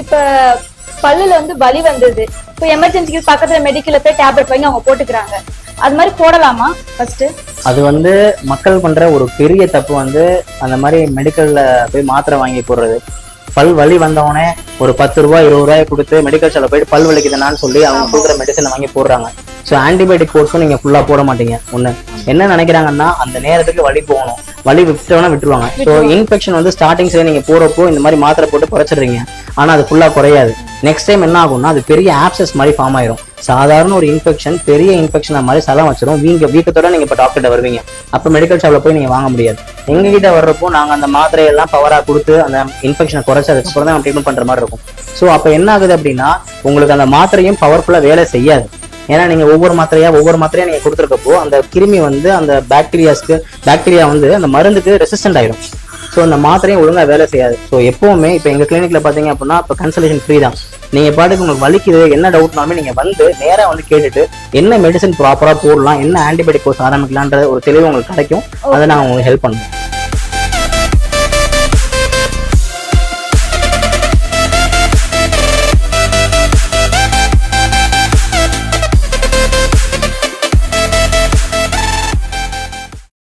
இப்ப பல்லுல வந்து வலி வந்தது. இப்போ எமர்ஜென்சிக்கு பக்கத்துல மெடிக்கல்ல போய் டேப்லெட் வாங்கி அவங்க போட்டுக்கிறாங்க. அது மாதிரி போடலாமா ஃபர்ஸ்ட் அது வந்து மக்கள் பண்ற ஒரு பெரிய தப்பு வந்து அந்த மாதிரி மெடிக்கல்ல போய் மாத்திரை வாங்கி போடுறது. பல் வலி வந்தவொடனே ஒரு பத்து ரூபாய் இருபது ரூபாய் கொடுத்து மெடிக்கல் ஷாப்ல போயிட்டு பல் வலிக்குதுனான்னு சொல்லி அவங்க கொடுக்குற மெடிசனை வாங்கி போடுறாங்க. ஸோ ஆன்டிபயோட்டிக் கோர்ஸும் நீங்க ஃபுல்லா போட மாட்டீங்க. ஒண்ணு என்ன நினைக்கிறாங்கன்னா அந்த நேரத்துக்கு வலி போகணும். வலி விட்டோம்னா விட்டுருவாங்க. ஸோ இன்ஃபெக்ஷன் வந்து ஸ்டார்டிங்ஸ்ல நீங்க போறப்போ இந்த மாதிரி மாத்திரை போட்டு குறைச்சிடுறீங்க. ஆனா அது ஃபுல்லாக குறையாது. நெக்ஸ்ட் டைம் என்ன ஆகும்னா அது பெரிய ஆப்சஸ் மாதிரி ஃபார்ம் ஆயிரும். சாதாரண ஒரு இன்ஃபெக்ஷன் பெரிய இன்ஃபெக்ஷன் மாதிரி சலம் வச்சிடும் வீங்க வீக்கத்தோட நீங்கள் இப்போ டாக்டர்கிட்ட வருவீங்க. அப்போ மெடிக்கல் ஷாப்பில் போய் நீங்கள் வாங்க முடியாது. எங்ககிட்ட வர்றப்போ நாங்கள் அந்த மாத்திரையெல்லாம் பவரா கொடுத்து அந்த இன்ஃபெக்ஷனை குறைச்சி அதுக்கப்புறம் தான் ட்ரீட்மெண்ட் பண்ணுற மாதிரி இருக்கும். ஸோ அப்போ என்ன ஆகுது அப்படின்னா உங்களுக்கு அந்த மாத்திரையும் பவர்ஃபுல்லாக வேலை செய்யாது. ஏன்னா நீங்கள் ஒவ்வொரு மாத்திரையாக ஒவ்வொரு மாத்திரையாக நீங்கள் கொடுத்துருக்கப்போ அந்த கிருமி வந்து அந்த பாக்டீரியாஸ்க்கு பாக்டீரியா வந்து அந்த மருந்துக்கு ரெசிஸ்டன்ட் ஆயிடும் ஸோ அந்த மாத்திரையும் ஒழுங்கா வேலை செய்யாது. ஸோ எப்பவுமே இப்போ எங்க கிளினிக்ல பாத்தீங்க அப்படின்னா இப்போ கன்சல்டேஷன் ஃப்ரீ தான். நீங்க பாட்டுக்கு உங்களுக்கு வலிக்குது என்ன டவுட்னாலுமே நீங்க வந்து நேரா வந்து கேட்டுட்டு என்ன மெடிசன் ப்ராப்பரா போடலாம் என்ன ஆன்டிபயோட்டிக் கோர்ஸ் ஆரம்பிக்கலான்ற ஒரு தெளிவு உங்களுக்கு கிடைக்கும். அதை நாங்கள் உங்களுக்கு ஹெல்ப் பண்ணுவோம்